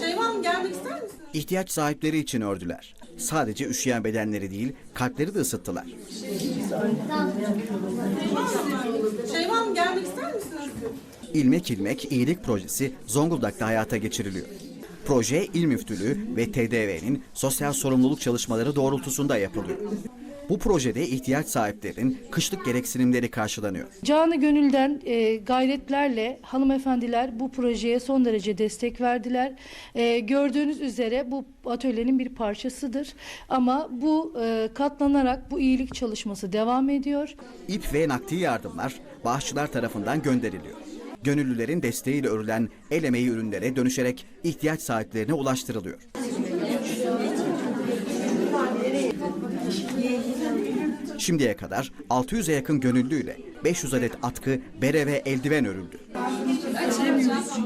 Şeyma Hanım gelmek ister misiniz? İhtiyaç sahipleri için ördüler. Sadece üşüyen bedenleri değil, kalpleri de ısıttılar. Şeyma Hanım gelmek ister misiniz? İlmek İlmek İyilik Projesi Zonguldak'ta hayata geçiriliyor. Proje İl Müftülüğü ve TDV'nin sosyal sorumluluk çalışmaları doğrultusunda yapılıyor. Bu projede ihtiyaç sahiplerinin kışlık gereksinimleri karşılanıyor. Canı gönülden e, gayretlerle hanımefendiler bu projeye son derece destek verdiler. E, gördüğünüz üzere bu atölyenin bir parçasıdır. Ama bu e, katlanarak bu iyilik çalışması devam ediyor. İp ve nakdi yardımlar bağışçılar tarafından gönderiliyor. Gönüllülerin desteğiyle örülen el emeği ürünlere dönüşerek ihtiyaç sahiplerine ulaştırılıyor. Şimdiye kadar 600'e yakın gönüllüyle 500 adet atkı, bere ve eldiven örüldü.